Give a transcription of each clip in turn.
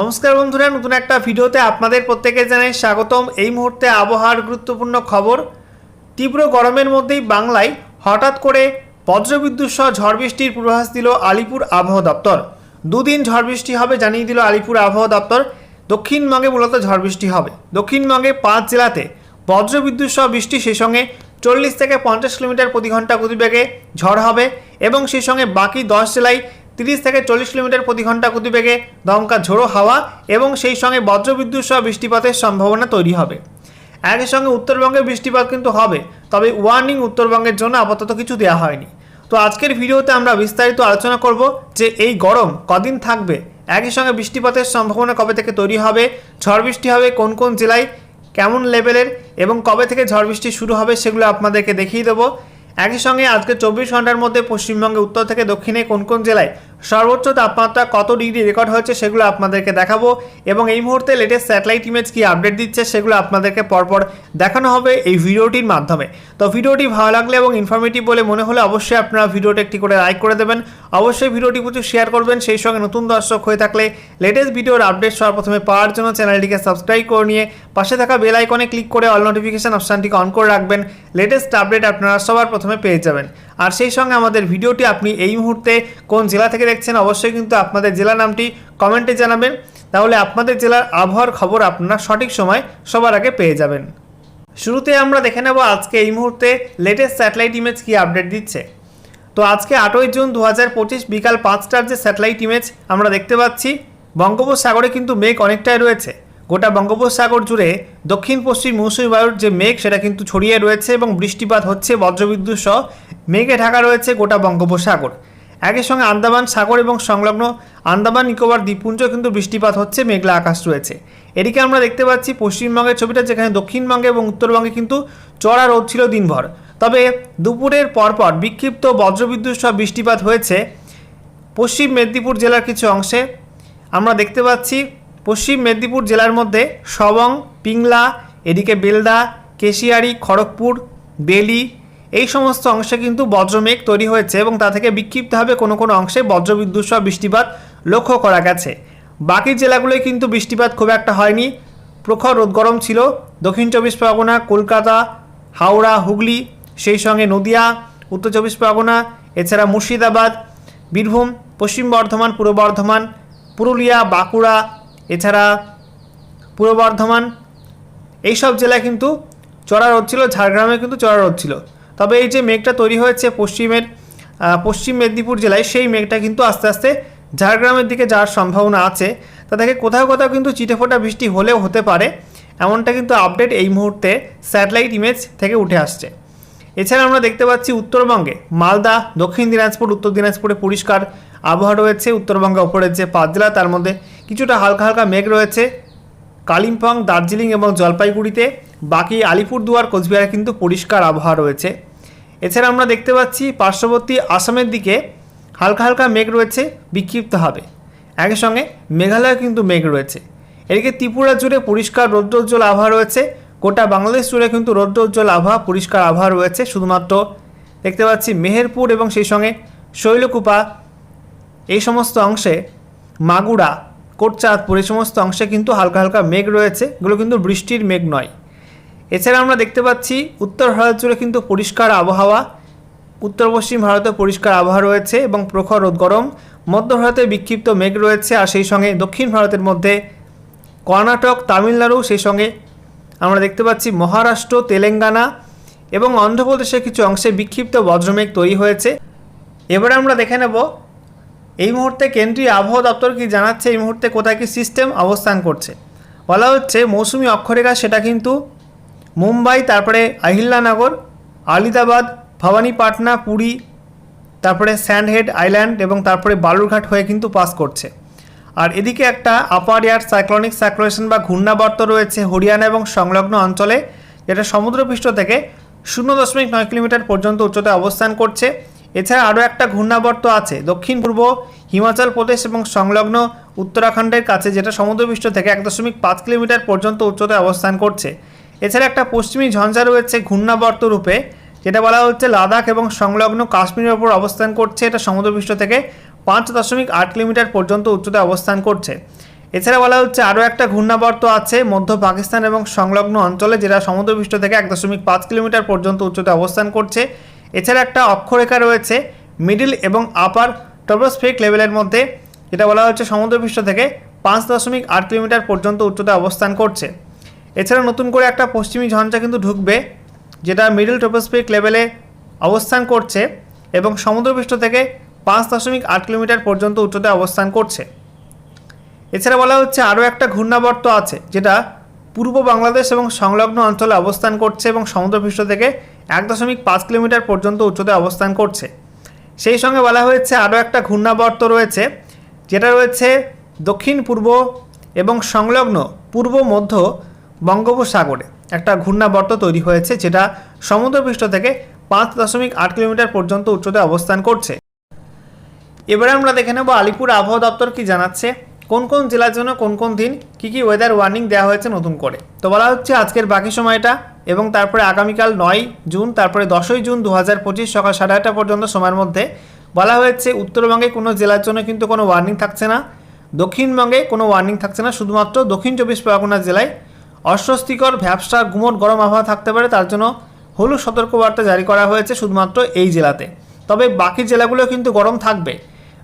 নমস্কার বন্ধুরা, নতুন একটা ভিডিওতে আপনাদের প্রত্যেকে জানাই স্বাগতম। এই মুহূর্তে আবহাওয়ার গুরুত্বপূর্ণ খবর, তীব্র গরমের মধ্যেই বাংলায় হঠাৎ করে বজ্রবিদ্যুৎ সহ ঝড় বৃষ্টির পূর্বাভাস দিল আলিপুর আবহাওয়া দপ্তর। দুদিন ঝড় বৃষ্টি হবে জানিয়ে দিল আলিপুর আবহাওয়া দপ্তর। দক্ষিণবঙ্গে মূলত ঝড় বৃষ্টি হবে। দক্ষিণবঙ্গে পাঁচ জেলাতে বজ্রবিদ্যুৎ সহ বৃষ্টি, সেই সঙ্গে চল্লিশ থেকে পঞ্চাশ কিলোমিটার প্রতি ঘণ্টা গতিবেগে ঝড় হবে এবং সেই সঙ্গে বাকি দশ জেলায় তিরিশ থেকে চল্লিশ কিলোমিটার প্রতি ঘণ্টা গতিবেগে দমকা ঝোড়ো হাওয়া এবং সেই সঙ্গে বজ্রবিদ্যুৎ সহ বৃষ্টিপাতের সম্ভাবনা তৈরি হবে। একই সঙ্গে উত্তরবঙ্গে বৃষ্টিপাত কিন্তু হবে, তবে ওয়ার্নিং উত্তরবঙ্গের জন্য আপাতত কিছু দেওয়া হয়নি। তো আজকের ভিডিওতে আমরা বিস্তারিত আলোচনা করব যে এই গরম কদিন থাকবে, একই সঙ্গে বৃষ্টিপাতের সম্ভাবনা কবে থেকে তৈরি হবে, ঝড় বৃষ্টি হবে কোন কোন জেলায়, কেমন লেভেলের এবং কবে থেকে ঝড় বৃষ্টি শুরু হবে সেগুলো আপনাদেরকে দেখিয়ে দেবো। একই সঙ্গে আজকে চব্বিশ ঘণ্টার মধ্যে পশ্চিমবঙ্গে উত্তর থেকে দক্ষিণে কোন কোন জেলায় সর্বোচ্চ তাপমাত্রা কত ডিগ্রি রেকর্ড হয়েছে সেগুলো আপনাদেরকে দেখাবো এবং এই মুহূর্তে লেটেস্ট স্যাটেলাইট ইমেজ কি আপডেট দিচ্ছে সেগুলো আপনাদেরকে পরপর দেখানো হবে এই ভিডিওটির মাধ্যমে। তো ভিডিওটি ভালো লাগলে এবং ইনফরমেটিভ বলে মনে হলে অবশ্যই আপনারা ভিডিওটা একটি করে লাইক করে দেবেন। অবশ্যই ভিডিওটি প্রচুর শেয়ার করবেন। সেই সঙ্গে নতুন দর্শক হয়ে থাকলে লেটেস্ট ভিডিওর আপডেট সবার প্রথমে পাওয়ার জন্য চ্যানেলটিকে সাবস্ক্রাইব করে নিয়ে পাশে থাকা বেল আইকনে ক্লিক করে অল নোটিফিকেশান অপশানটিকে অন করে রাখবেন। লেটেস্ট আপডেট আপনারা সবার প্রথমে পেয়ে যাবেন। আর সেই সঙ্গে আমাদের ভিডিওটি আপনি এই মুহূর্তে কোন জেলা থেকে দেখছেন, অবশ্যই কিন্তু আপনাদের জেলা নামটি কমেন্টে জানাবেন। তাহলে আপনাদের জেলার আবহাওয়ার খবর আপনারা সঠিক সময় সবার আগে পেয়ে যাবেন। শুরুতে আমরা দেখে নেব আজকে এই মুহূর্তে লেটেস্ট স্যাটেলাইট ইমেজ কি আপডেট দিচ্ছে। তো আজকে আটই জুন দু হাজার পঁচিশ বিকাল পাঁচটার যে স্যাটেলাইট ইমেজ আমরা দেখতে পাচ্ছি, বঙ্গোপসাগরে কিন্তু মেঘ অনেকটাই রয়েছে। গোটা বঙ্গোপসাগর জুড়ে দক্ষিণ পশ্চিম মৌসুমী বায়ুর যে মেঘ, সেটা কিন্তু ছড়িয়ে রয়েছে এবং বৃষ্টিপাত হচ্ছে বজ্রবিদ্যুৎ সহ মেঘে ঢাকা রয়েছে গোটা বঙ্গোপসাগর। একই সঙ্গে আন্দামান সাগর এবং সংলগ্ন আন্দামান, নিকোবর দ্বীপপুঞ্জ কিন্তু বৃষ্টিপাত হচ্ছে, মেঘলা আকাশ রয়েছে। এদিকে আমরা দেখতে পাচ্ছি পশ্চিমবঙ্গের ছবিটা, যেখানে দক্ষিণবঙ্গে এবং উত্তরবঙ্গে কিন্তু চড়া রোদ ছিল দিনভর। তবে দুপুরের পরপর বিক্ষিপ্ত বজ্রবিদ্যুৎ সহ বৃষ্টিপাত হয়েছে। পশ্চিম মেদিনীপুর জেলার কিছু অংশে আমরা দেখতে পাচ্ছি পশ্চিম মেদিনীপুর জেলার মধ্যে সবং, পিংলা, এদিকে বেলদা, কেশিয়ারি, খড়গপুর, বেলি, এই সমস্ত অংশে কিন্তু বজ্রমেঘ তৈরি হয়েছে এবং তা থেকে বিক্ষিপ্তভাবে কোনো কোনো অংশে বজ্রবিদ্যুৎ সহ বৃষ্টিপাত লক্ষ্য করা গেছে। বাকি জেলাগুলোয় কিন্তু বৃষ্টিপাত খুব একটা হয়নি। প্রখর রোদ গরম ছিল। দক্ষিণ চব্বিশ পরগনা, কলকাতা, হাওড়া, হুগলি, সেই সঙ্গে নদিয়া, উত্তর চব্বিশ পরগনা, এছাড়া মুর্শিদাবাদ, বীরভূম, পশ্চিম বর্ধমান, পূর্ব বর্ধমান, পুরুলিয়া, বাঁকুড়া এছাড়া পূর্ব বর্ধমান, এইসব জেলায় কিন্তু চড়া রোদ ছিল, ঝাড়গ্রামে কিন্তু চড়া রোদ ছিল। তবে এই যে মেঘটা তৈরি হয়েছে পশ্চিমের পশ্চিম মেদিনীপুর জেলায়, সেই মেঘটা কিন্তু আস্তে আস্তে ঝাড়গ্রামের দিকে যাওয়ার সম্ভাবনা আছে। তা থেকে কোথাও কোথাও কিন্তু চিটেফোঁটা বৃষ্টি হলেও হতে পারে, এমনটা কিন্তু আপডেট এই মুহূর্তে স্যাটেলাইট ইমেজ থেকে উঠে আসছে। এছাড়া আমরা দেখতে পাচ্ছি উত্তরবঙ্গে, মালদা, দক্ষিণ দিনাজপুর, উত্তর দিনাজপুরে পরিষ্কার আবহাওয়া রয়েছে উত্তরবঙ্গে ওপরের যে পাঁচ জেলা তার মধ্যে কিছুটা হালকা হালকা মেঘ রয়েছে। কালিম্পং, দার্জিলিং এবং জলপাইগুড়িতে বাকি আলিপুরদুয়ার, কোচবিহারে কিন্তু পরিষ্কার আবহাওয়া রয়েছে। এছাড়া আমরা দেখতে পাচ্ছি পার্শ্ববর্তী আসামের দিকে হালকা হালকা মেঘ রয়েছে বিক্ষিপ্তভাবে। একই সঙ্গে মেঘালয়ে কিন্তু মেঘ রয়েছে। এদিকে ত্রিপুরা জুড়ে পরিষ্কার রৌদ্রোজ্জ্বল আবহাওয়া রয়েছে। গোটা বাংলাদেশ জুড়ে কিন্তু রৌদ্রোজ্জ্বল আবহাওয়া, পরিষ্কার আবহাওয়া রয়েছে। শুধুমাত্র দেখতে পাচ্ছি মেহেরপুর এবং সেই সঙ্গে শৈলকুপা, এই সমস্ত অংশে মাগুরা কোটচাঁদপুর এই সমস্ত অংশে কিন্তু হালকা হালকা মেঘ রয়েছে। এগুলো কিন্তু বৃষ্টির মেঘ নয়। এছাড়া আমরা দেখতে পাচ্ছি, উত্তর ভারত জুড়ে কিন্তু পরিষ্কার আবহাওয়া। উত্তর পশ্চিম ভারতে পরিষ্কার আবহাওয়া রয়েছে এবং প্রখর রোদ গরম। মধ্য ভারতে বিক্ষিপ্ত মেঘ রয়েছে আর সেই সঙ্গে দক্ষিণ ভারতের মধ্যে কর্ণাটক, তামিলনাড়ু, সেই সঙ্গে আমরা দেখতে পাচ্ছি মহারাষ্ট্র, তেলেঙ্গানা এবং অন্ধ্রপ্রদেশের কিছু অংশে বিক্ষিপ্ত বজ্রমেঘ তৈরি হয়েছে। এবারে আমরা দেখে নেব এই মুহূর্তে কেন্দ্রীয় আবহাওয়া দপ্তর কি জানাচ্ছে? এই মুহূর্তে কোথায় কি সিস্টেম অবস্থান করছে? বলা হচ্ছে মৌসুমি অক্ষরেখা সেটা কিন্তু মুম্বাই, তারপরে আহিল্লানগর, আলিদাবাদ, ভবানীপাটনা, পুরী, তারপরে স্যান্ডহেড আইল্যান্ড এবং তারপরে বালুরঘাট হয়ে কিন্তু পাস করছে। আর এদিকে একটা আপার এয়ার সাইক্লনিক সার্কুলেশন বা ঘূর্ণাবর্ত রয়েছে হরিয়ানা এবং সংলগ্ন অঞ্চলে, যেটা সমুদ্রপৃষ্ঠ থেকে শূন্য দশমিক নয় কিলোমিটার পর্যন্ত উচ্চতায় অবস্থান করছে। এছাড়া আরও একটা ঘূর্ণাবর্ত আছে, দক্ষিণ, পূর্ব হিমাচল প্রদেশ এবং সংলগ্ন উত্তরাখণ্ডের কাছে, যেটা সমুদ্রপৃষ্ঠ থেকে এক দশমিক পাঁচ কিলোমিটার পর্যন্ত উচ্চতায় অবস্থান করছে। এছাড়া একটা পশ্চিমী ঝঞ্ঝা রয়েছে ঘূর্ণাবর্ত রূপে, যেটা বলা হচ্ছে লাদাখ এবং সংলগ্ন কাশ্মীরের ওপর অবস্থান করছে। এটা সমুদ্রপৃষ্ঠ থেকে পাঁচ দশমিক আট কিলোমিটার পর্যন্ত উচ্চতায় অবস্থান করছে। এছাড়া বলা হচ্ছে আরও একটা ঘূর্ণাবর্ত আছে মধ্য পাকিস্তান এবং সংলগ্ন অঞ্চলে, যেটা সমুদ্রপৃষ্ঠ থেকে এক দশমিক পাঁচ কিলোমিটার পর্যন্ত উচ্চতায় অবস্থান করছে। এছাড়া একটা অক্ষরেখা রয়েছে মিডিল এবং আপার ট্রপোস্ফিক লেভেলের মধ্যে, যেটা বলা হচ্ছে সমুদ্রপৃষ্ঠ থেকে পাঁচ দশমিক আট কিলোমিটার পর্যন্ত উচ্চতা অবস্থান করছে। এছাড়া নতুন করে একটা পশ্চিমী ঝঞ্ঝা কিন্তু ঢুকবে, যেটা মিডল ট্রপোস্ফিক লেভেলে অবস্থান করছে এবং সমুদ্রপৃষ্ঠ থেকে পাঁচ দশমিক আট কিলোমিটার পর্যন্ত উচ্চতায় অবস্থান করছে। এছাড়া বলা হচ্ছে আরও একটা ঘূর্ণাবর্ত আছে, যেটা পূর্ব বাংলাদেশ এবং সংলগ্ন অঞ্চলে অবস্থান করছে এবং সমুদ্রপৃষ্ঠ থেকে এক দশমিক পাঁচ কিলোমিটার পর্যন্ত উচ্চতায় অবস্থান করছে। সেই সঙ্গে বলা হয়েছে আরও একটা ঘূর্ণাবর্ত রয়েছে, যেটা রয়েছে দক্ষিণ, পূর্ব এবং সংলগ্ন পূর্ব, মধ্য বঙ্গোপসাগরে। একটা ঘূর্ণাবর্ত তৈরি হয়েছে, যেটা সমুদ্রপৃষ্ঠ থেকে পাঁচ দশমিক আট কিলোমিটার পর্যন্ত উচ্চতায় অবস্থান করছে। এবারে আমরা দেখে নেব আলিপুর আবহাওয়া দপ্তর কি জানাচ্ছে, কোন কোন জেলার জন্য কোন কোন দিন কি কি ওয়েদার ওয়ার্নিং দেওয়া হয়েছে নতুন করে। তো বলা হচ্ছে আজকের বাকি সময়টা এবং তারপরে আগামীকাল নয় জুন, তারপরে দশই জুন দু হাজার পঁচিশ সকাল সাড়ে আটটা পর্যন্ত সময়ের মধ্যে বলা হয়েছে, উত্তরবঙ্গে কোনো জেলার জন্য কিন্তু কোনো ওয়ার্নিং থাকছে না। দক্ষিণবঙ্গে কোনো ওয়ার্নিং থাকছে না। শুধুমাত্র দক্ষিণ চব্বিশ পরগনা জেলায় অস্বস্তিকর, ভ্যাবসা, গুমট, গরম আবহাওয়া থাকতে পারে। তার জন্য হলুদ সতর্কবার্তা জারি করা হয়েছে শুধুমাত্র এই জেলাতে। তবে বাকি জেলাগুলো কিন্তু গরম থাকবে।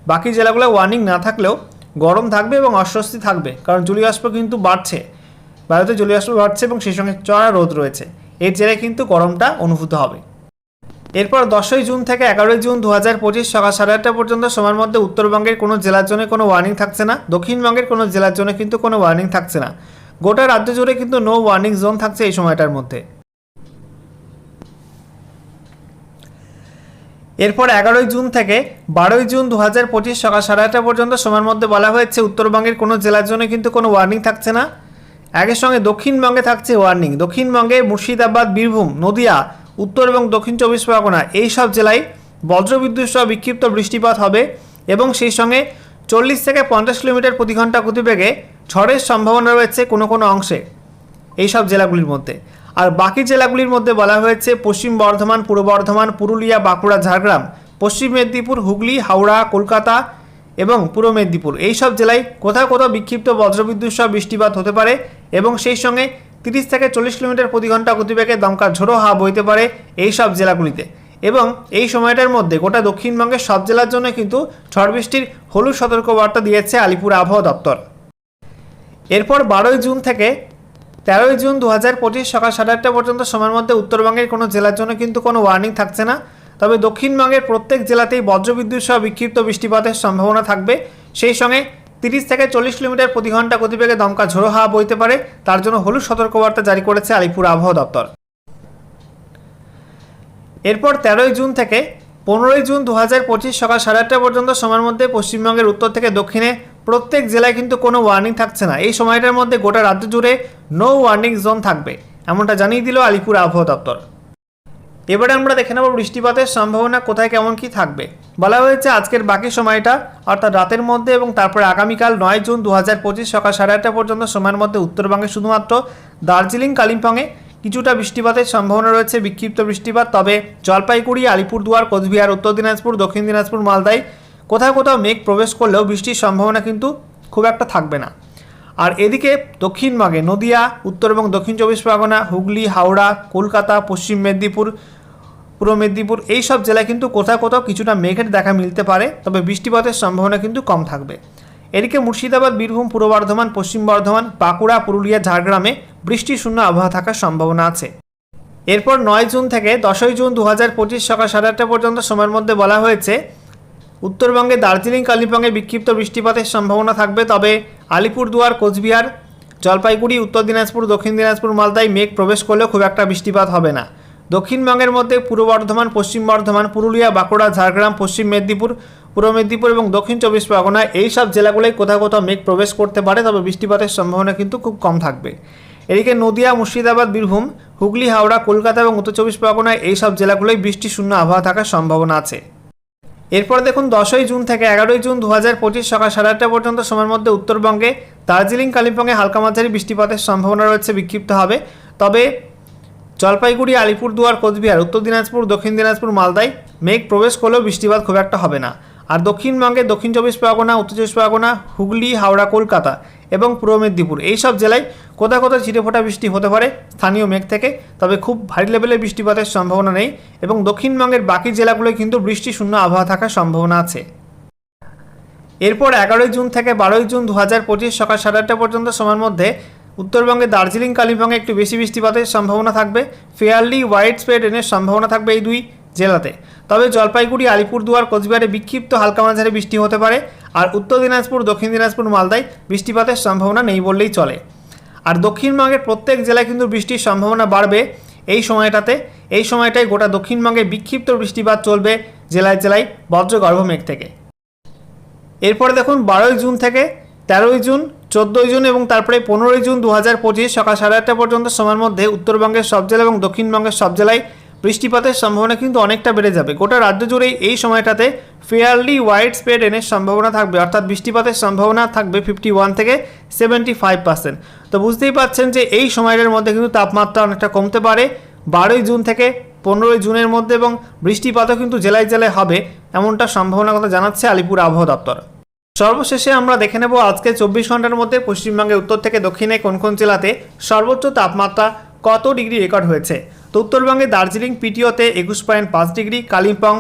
বাকি জেলাগুলো ওয়ার্নিং না থাকলেও গরম থাকবে এবং অস্বস্তি থাকবে। কারণ জলীয়বাষ্প কিন্তু বাড়ছে। ভারতে জলীয়বাষ্প বাড়ছে এবং সেই সঙ্গে চড়া রোদ রয়েছে। এর জেলায় কিন্তু গরমটা অনুভূত হবে। এরপর দশই জুন থেকে এগারোই জুন দু হাজার পঁচিশ সকাল সাড়ে আটটা পর্যন্ত সময়ের মধ্যে উত্তরবঙ্গের কোনো জেলার জন্য কোনো ওয়ার্নিং থাকছে না। দক্ষিণবঙ্গের কোনো জেলার জন্য কিন্তু কোনো ওয়ার্নিং থাকছে না। গোটা রাজ্য জুড়ে কিন্তু নো ওয়ার্নিং জোন থাকছে এই সময়টার মধ্যে। এরপর এগারোই জুন থেকে বারোই জুন দু হাজার পঁচিশ সকাল সাড়ে আটটা পর্যন্ত সময়ের মধ্যে বলা হয়েছে উত্তরবঙ্গের কোনো জেলার জন্য কিন্তু কোনো ওয়ার্নিং থাকছে না। একের সঙ্গে দক্ষিণবঙ্গে থাকছে ওয়ার্নিং দক্ষিণবঙ্গে মুর্শিদাবাদ, বীরভূম, নদিয়া, উত্তর এবং দক্ষিণ চব্বিশ পরগনা এই সব জেলায় বজ্রবিদ্যুৎ সহ বিক্ষিপ্ত বৃষ্টিপাত হবে এবং সেই সঙ্গে চল্লিশ থেকে পঞ্চাশ কিলোমিটার প্রতি ঘণ্টা গতিবেগে ঝড়ের সম্ভাবনা রয়েছে কোনো কোনো অংশে এই সব জেলাগুলির মধ্যে। আর বাকি জেলাগুলির মধ্যে বলা হয়েছে পশ্চিম বর্ধমান, পূর্ব বর্ধমান, পুরুলিয়া, বাঁকুড়া, ঝাড়গ্রাম, পশ্চিম মেদিনীপুর, হুগলি, হাওড়া, কলকাতা এবং পূর্ব মেদিনীপুর। এই সব জেলায় কোথাও কোথাও বিক্ষিপ্ত বজ্রবিদ্যুৎ সহ বৃষ্টিপাত হতে পারে এবং সেই সঙ্গে তিরিশ থেকে চল্লিশ কিলোমিটার প্রতি ঘণ্টা গতিবেগে দমকা ঝোড়ো হাওয়া বইতে পারে এই সব জেলাগুলিতে। এবং এই সময়টার মধ্যে গোটা দক্ষিণবঙ্গের সব জেলার জন্য কিন্তু ঝড় বৃষ্টির হলুদ সতর্কবার্তা দিয়েছে আলিপুর আবহাওয়া দপ্তর। এরপর বারোই জুন থেকে তেরোই জুন দু হাজার পঁচিশ সকাল সাড়ে আটটা পর্যন্ত সময়ের মধ্যে উত্তরবঙ্গের কোনো জেলার জন্য কিন্তু কোনো ওয়ার্নিং থাকছে না। তবে দক্ষিণবঙ্গের প্রত্যেক জেলাতেই বজ্রবিদ্যুৎ সহ বিক্ষিপ্ত বৃষ্টিপাতের সম্ভাবনা থাকবে। সেই সঙ্গে তিরিশ থেকে চল্লিশ কিলোমিটার প্রতি ঘণ্টা গতিবেগে দমকা ঝোড়ো হাওয়া বইতে পারে। তার জন্য হলুদ সতর্কবার্তা জারি করেছে আলিপুর আবহাওয়া দপ্তর। এরপর তেরোই জুন থেকে পনেরোই জুন দু হাজার পঁচিশ সকাল সাড়ে আটটা পর্যন্ত সময়ের মধ্যে পশ্চিমবঙ্গের উত্তর থেকে দক্ষিণে প্রত্যেক জেলায় কিন্তু কোনো ওয়ার্নিং থাকছে না। এই সময়টার মধ্যে গোটা রাজ্য জুড়ে নো ওয়ার্নিং জোন থাকবে, এমনটা জানিয়ে দিল আলিপুর আবহাওয়া দপ্তর। এবারে আমরা দেখে নেব বৃষ্টিপাতের সম্ভাবনা কোথায়, কেমন, কি থাকবে। বলা হয়েছে আজকের বাকি সময়টা, অর্থাৎ রাতের মধ্যে এবং তারপরে আগামীকাল নয় জুন দু হাজার পঁচিশ সকাল সাড়ে আটটা পর্যন্ত সময়ের মধ্যে উত্তরবঙ্গে শুধুমাত্র দার্জিলিং, কালিম্পংয়ে কিছুটা বৃষ্টিপাতের সম্ভাবনা রয়েছে, বিক্ষিপ্ত বৃষ্টিপাত। তবে জলপাইগুড়ি, আলিপুরদুয়ার, কোচবিহার, উত্তর দিনাজপুর, দক্ষিণ দিনাজপুর, মালদায় কোথাও কোথাও মেঘ প্রবেশ করলেও বৃষ্টির সম্ভাবনা কিন্তু খুব একটা থাকবে না। আর এদিকে দক্ষিণবঙ্গে নদিয়া, উত্তর এবং দক্ষিণ চব্বিশ পরগনা, হুগলি, হাওড়া, কলকাতা, পশ্চিম মেদিনীপুর পূর্ব মেদিনীপুর, এই সব জেলায় কিন্তু কোথাও কোথাও কিছুটা মেঘের দেখা মিলতে পারে, তবে বৃষ্টিপাতের সম্ভাবনা কিন্তু কম থাকবে। এদিকে মুর্শিদাবাদ, বীরভূম, পূর্ব বর্ধমান, পশ্চিম বর্ধমান, বাঁকুড়া, পুরুলিয়া, ঝাড়গ্রামে বৃষ্টি শূন্য আবহাওয়া থাকার সম্ভাবনা আছে। এরপর নয় জুন থেকে দশই জুন দু হাজার পঁচিশ সকাল সাড়ে আটটা পর্যন্ত সময়ের মধ্যে বলা হয়েছে, উত্তরবঙ্গে দার্জিলিং, কালিম্পংয়ে বিক্ষিপ্ত বৃষ্টিপাতের সম্ভাবনা থাকবে, তবে আলিপুরদুয়ার, কোচবিহার, জলপাইগুড়ি, উত্তর দিনাজপুর, দক্ষিণ দিনাজপুর, মালদায় মেঘ প্রবেশ করলেও খুব একটা বৃষ্টিপাত হবে না। দক্ষিণবঙ্গের মধ্যে পূর্ব বর্ধমান, পশ্চিম বর্ধমান, পুরুলিয়া, বাঁকুড়া, ঝাড়গ্রাম, পশ্চিম মেদিনীপুর, পূর্ব মেদিনীপুর এবং দক্ষিণ চব্বিশ পরগনা এই সব জেলাগুলোয় কোথাও কোথাও মেঘ প্রবেশ করতে পারে, তবে বৃষ্টিপাতের সম্ভাবনা কিন্তু খুব কম থাকবে। এদিকে নদিয়া, মুর্শিদাবাদ, বীরভূম, হুগলি, হাওড়া, কলকাতা এবং উত্তর চব্বিশ পরগনায় এই সব জেলাগুলোয় বৃষ্টি শূন্য আবহাওয়া থাকার সম্ভাবনা আছে। এরপর দেখুন, দশই জুন থেকে এগারোই জুন দু হাজার পঁচিশ সকাল সাড়ে আটটা পর্যন্ত সময়ের মধ্যে উত্তরবঙ্গে দার্জিলিং, কালিম্পংয়ে হালকা মাঝারি বৃষ্টিপাতের সম্ভাবনা রয়েছে, বিক্ষিপ্ত হবে। তবে জলপাইগুড়ি, আলিপুরদুয়ার, কোচবিহার, উত্তর দিনাজপুর, দক্ষিণ দিনাজপুর, মালদায় মেঘ প্রবেশ করলেও বৃষ্টিপাত খুব একটা হবে না। আর দক্ষিণবঙ্গে দক্ষিণ চব্বিশ পরগনা, উত্তর চব্বিশ পরগনা, হুগলি, হাওড়া, কলকাতা এবং পূর্ব মেদিনীপুর এই সব জেলায় কোথাও কোথাও ছিটেফোঁটা বৃষ্টি হতে পারে স্থানীয় মেঘ থেকে, তবে খুব ভারী লেভেলের বৃষ্টিপাতের সম্ভাবনা নেই এবং দক্ষিণবঙ্গের বাকি জেলাগুলোয় কিন্তু বৃষ্টি শূন্য আবহাওয়া থাকার সম্ভাবনা আছে। এরপর এগারোই জুন থেকে বারোই জুন দু হাজার পঁচিশ সকাল সাড়ে আটটা পর্যন্ত সময়ের মধ্যে উত্তরবঙ্গে দার্জিলিং, কালিম্পংয়ে একটু বেশি বৃষ্টিপাতের সম্ভাবনা থাকবে। ফেয়ারলি হোয়াইট স্প্রেড রেনের সম্ভাবনা থাকবে এই দুই জেলাতে। তবে জলপাইগুড়ি, আলিপুরদুয়ার, কোচবিহারে বিক্ষিপ্ত হালকা মাঝারি বৃষ্টি হতে পারে। আর উত্তর দিনাজপুর, দক্ষিণ দিনাজপুর, মালদায় বৃষ্টিপাতের সম্ভাবনা নেই বললেই চলে। আর দক্ষিণবঙ্গের প্রত্যেক জেলায় কিন্তু বৃষ্টির সম্ভাবনা বাড়বে এই সময়টাতে। এই সময়টায় গোটা দক্ষিণবঙ্গে বিক্ষিপ্ত বৃষ্টিপাত চলবে জেলায় জেলায় বজ্রগর্ভ মেঘ থেকে। এরপরে দেখুন, বারোই জুন থেকে তেরোই জুন চোদ্দোই জুন এবং তারপরে পনেরোই জুন দু হাজার পঁচিশ সকাল সাড়ে আটটা পর্যন্ত সময়ের মধ্যে উত্তরবঙ্গের সব জেলা এবং দক্ষিণবঙ্গের সব জেলায় বৃষ্টিপাতের সম্ভাবনা কিন্তু অনেকটা বেড়ে যাবে। গোটা রাজ্য জুড়েই এই সময়টাতে ফেয়ারলি ওয়াইড স্প্রেড রেনের সম্ভাবনা থাকবে। অর্থাৎ বৃষ্টিপাতের সম্ভাবনা থাকবে ফিফটি ওয়ান থেকে সেভেন্টি ফাইভ পার্সেন্ট তো বুঝতেই পারছেন যে এই সময়টার মধ্যে কিন্তু তাপমাত্রা অনেকটা কমতে পারে। বারোই জুন থেকে পনেরোই জুনের মধ্যে এবং বৃষ্টিপাতও কিন্তু জেলায় জেলায় হবে, এমনটা সম্ভাবনা কথা জানাচ্ছে আলিপুর আবহাওয়া দপ্তর। সর্বশেষে আমরা দেখে নেব আজকে চব্বিশ ঘণ্টার মধ্যে পশ্চিমবঙ্গের উত্তর থেকে দক্ষিণে কোন কোন জেলাতে সর্বোচ্চ তাপমাত্রা কত ডিগ্রি রেকর্ড হয়েছে? তো উত্তরবঙ্গে দার্জিলিং পিটিওতে একুশ পয়েন্ট পাঁচ ডিগ্রি, কালিম্পং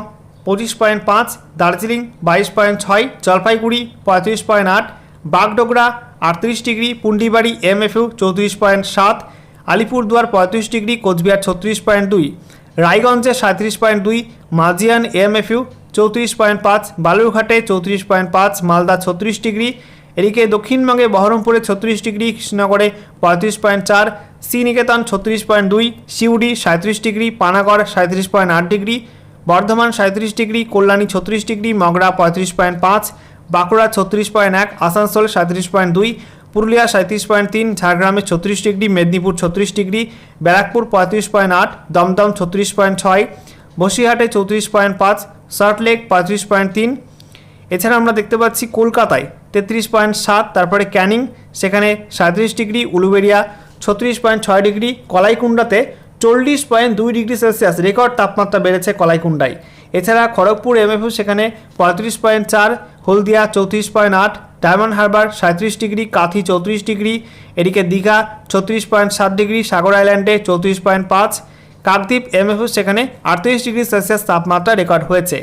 পঁচিশ পয়েন্ট পাঁচ, দার্জিলিং বাইশ পয়েন্ট ছয়, জলপাইগুড়ি পঁয়ত্রিশ পয়েন্ট আট, বাগডোগরা আটত্রিশ ডিগ্রি, পুন্ডিবাড়ি এমএফইউ চৌত্রিশ পয়েন্ট সাত, আলিপুরদুয়ার পঁয়ত্রিশ ডিগ্রি, কোচবিহার ছত্রিশ পয়েন্ট দুই, রায়গঞ্জে সাঁত্রিশ পয়েন্ট দুই মাজিয়ান এমএফইউ চৌত্রিশ পয়েন্ট পাঁচ, বালুরঘাটে চৌত্রিশ পয়েন্ট পাঁচ, মালদা ছত্রিশ ডিগ্রি, এদিকে দক্ষিণবঙ্গে বহরমপুরে ছত্রিশ ডিগ্রি, কৃষ্ণনগরে পঁয়ত্রিশ পয়েন্ট চার, শ্রীনিকেতন ছত্রিশ পয়েন্ট দুই, সিউড়ি সাঁত্রিশ ডিগ্রি, পানাগড় সাঁত্রিশ পয়েন্ট আট ডিগ্রি, বর্ধমান সাঁত্রিশ ডিগ্রি, কল্যাণী ছত্রিশ ডিগ্রি, মগরা পঁয়ত্রিশ পয়েন্ট পাঁচ, বাঁকুড়া ছত্রিশ পয়েন্ট এক, আসানসোল সাঁত্রিশ পয়েন্ট দুই, পুরুলিয়া সাঁত্রিশ পয়েন্ট তিন, ঝাড়গ্রামে ছত্রিশ ডিগ্রি, মেদিনীপুর ছত্রিশ ডিগ্রি, ব্যারাকপুর পঁয়ত্রিশ পয়েন্ট আট, দমদম ছত্রিশ পয়েন্ট ছয়, বসিরহাটে চৌত্রিশ পয়েন্ট পাঁচ সল্টলেক পঁয়ত্রিশ পয়েন্ট তিন। এছাড়া আমরা দেখতে পাচ্ছি কলকাতায় তেত্রিশ পয়েন্ট সাত, তারপরে ক্যানিং, সেখানে সাঁত্রিশ ডিগ্রি উলুবেরিয়া ছত্রিশ পয়েন্ট ছয় ডিগ্রি, কলাইকুণ্ডাতে চল্লিশ পয়েন্ট দুই ডিগ্রি সেলসিয়াস, রেকর্ড তাপমাত্রা বেড়েছে কলাইকুণ্ডায়। এছাড়া খড়গপুর এমএফও সেখানে পঁয়ত্রিশ পয়েন্ট চার, হলদিয়া চৌত্রিশ পয়েন্ট আট, ডায়মন্ড হারবার সাঁত্রিশ ডিগ্রি, কাথি চৌত্রিশ ডিগ্রি, এদিকে দীঘা ছত্রিশ পয়েন্ট সাত ডিগ্রি, সাগর আইল্যান্ডে চৌত্রিশ পয়েন্ট পাঁচ কাকদ্বীপ এমএফও সেখানে আটত্রিশ ডিগ্রি সেলসিয়াস তাপমাত্রা রেকর্ড হয়েছে।